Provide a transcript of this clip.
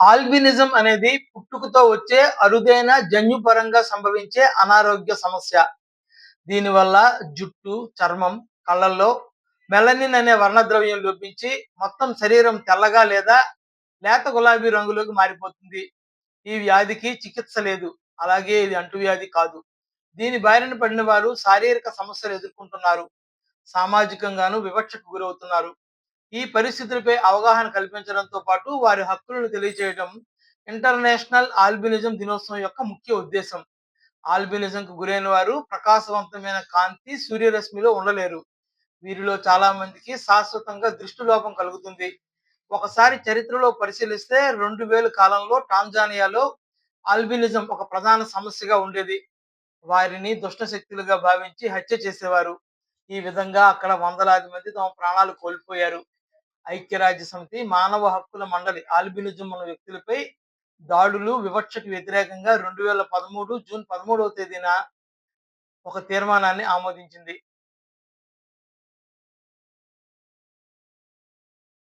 Albinism అనేది పుట్టుకతో వచ్చే అరుదైన జన్యుపరంగా సంభవించే అనారోగ్య సమస్య. దీనివల్ల జుట్టు చర్మం కళ్ళల్లో మెలనిన్ అనే వర్ణద్రవ్యం లోపించి మొత్తం శరీరం తెల్లగా లేదా లేత గులాబీ రంగులోకి మారిపోతుంది. ఈ వ్యాధికి చికిత్స లేదు. అలాగే ఇది అంటువ్యాధి కాదు. దీని బారిన పడిన వారు శారీరక సమస్యలు ఎదుర్కొంటున్నారు. సామాజికంగాను వివక్షకు గురవుతున్నారు. ఈ పరిస్థితులపై అవగాహన కల్పించడంతో పాటు వారి హక్కులను తెలియజేయడం ఇంటర్నేషనల్ ఆల్బినిజం దినోత్సవం యొక్క ముఖ్య ఉద్దేశం. ఆల్బినిజంకు గురైన వారు ప్రకాశవంతమైన కాంతి సూర్యరశ్మిలో ఉండలేరు. వీరిలో చాలా మందికి శాశ్వతంగా దృష్టి లోపం కలుగుతుంది. ఒకసారి చరిత్రలో పరిశీలిస్తే రెండు వేల కాలంలో టాంజానియాలో ఆల్బినిజం ఒక ప్రధాన సమస్యగా ఉండేది. వారిని దుష్ట శక్తులుగా భావించి హత్య చేసేవారు. ఈ విధంగా అక్కడ వందలాది మంది తమ ప్రాణాలు కోల్పోయారు. ఐక్యరాజ్య సమితి మానవ హక్కుల మండలి ఆల్బినిజం ఉన్న వ్యక్తులపై దాడులు వివక్షకు వ్యతిరేకంగా రెండు వేల పదమూడు జూన్ పదమూడవ తేదీన ఒక తీర్మానాన్ని ఆమోదించింది.